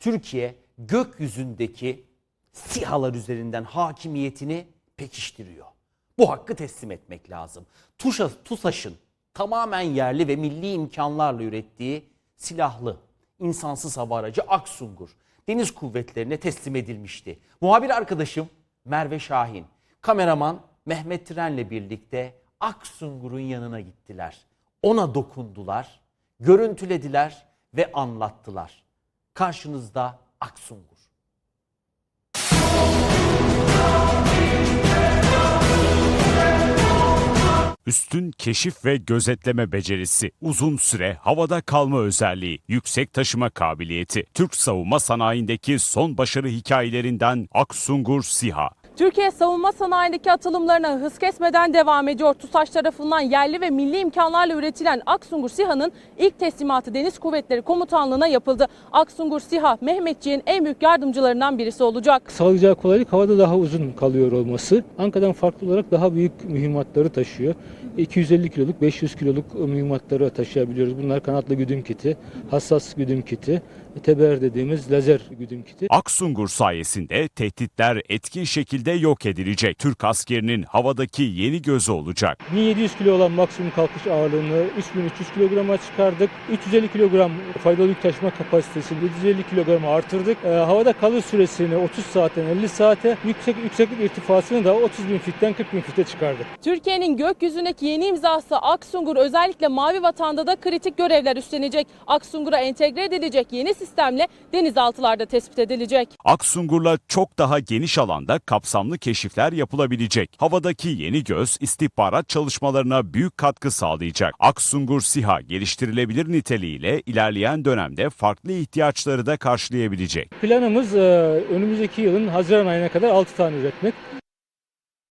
Türkiye gökyüzündeki SİHA'lar üzerinden hakimiyetini pekiştiriyor. Bu hakkı teslim etmek lazım. TUŞA, TUSAŞ'ın tamamen yerli ve milli imkanlarla ürettiği silahlı insansız hava aracı Aksungur deniz kuvvetlerine teslim edilmişti. Muhabir arkadaşım Merve Şahin, kameraman Mehmet Tren'le birlikte Aksungur'un yanına gittiler. Ona dokundular, görüntülediler ve anlattılar. Karşınızda Aksungur. Üstün keşif ve gözetleme becerisi, uzun süre havada kalma özelliği, yüksek taşıma kabiliyeti, Türk savunma sanayindeki son başarı hikayelerinden Aksungur SİHA. Türkiye savunma sanayindeki atılımlarına hız kesmeden devam ediyor. TUSAŞ tarafından yerli ve milli imkanlarla üretilen Aksungur SİHA'nın ilk teslimatı Deniz Kuvvetleri Komutanlığı'na yapıldı. Aksungur SİHA Mehmetçiğin en büyük yardımcılarından birisi olacak. Sağlayacağı kolaylık havada daha uzun kalıyor olması. Ankara'dan farklı olarak daha büyük mühimmatları taşıyor. 250 kiloluk, 500 kiloluk mühimmatları taşıyabiliyoruz. Bunlar kanatlı güdüm kiti, hassas güdüm kiti, teber dediğimiz lazer güdüm kiti. Aksungur sayesinde tehditler etkin şekilde yok edilecek. Türk askerinin havadaki yeni gözü olacak. 1700 kilo olan maksimum kalkış ağırlığını 3300 kilograma çıkardık. 350 kilogram faydalı yük taşıma kapasitesini 750 kilograma artırdık. Ee, havada kalış süresini 30 saatten 50 saate, yüksek yükseklik irtifasını da 30 bin fitten 40 bin fite çıkardık. Türkiye'nin gökyüzündeki yeni imzası Aksungur özellikle Mavi Vatan'da da kritik görevler üstlenecek. Aksungur'a entegre edilecek yeni sistemle denizaltılarda tespit edilecek. Aksungur'la çok daha geniş alanda kapsamlı keşifler yapılabilecek. Havadaki yeni göz istihbarat çalışmalarına büyük katkı sağlayacak. Aksungur SİHA geliştirilebilir niteliğiyle ilerleyen dönemde farklı ihtiyaçları da karşılayabilecek. Planımız e, önümüzdeki yılın Haziran ayına kadar 6 tane üretmek.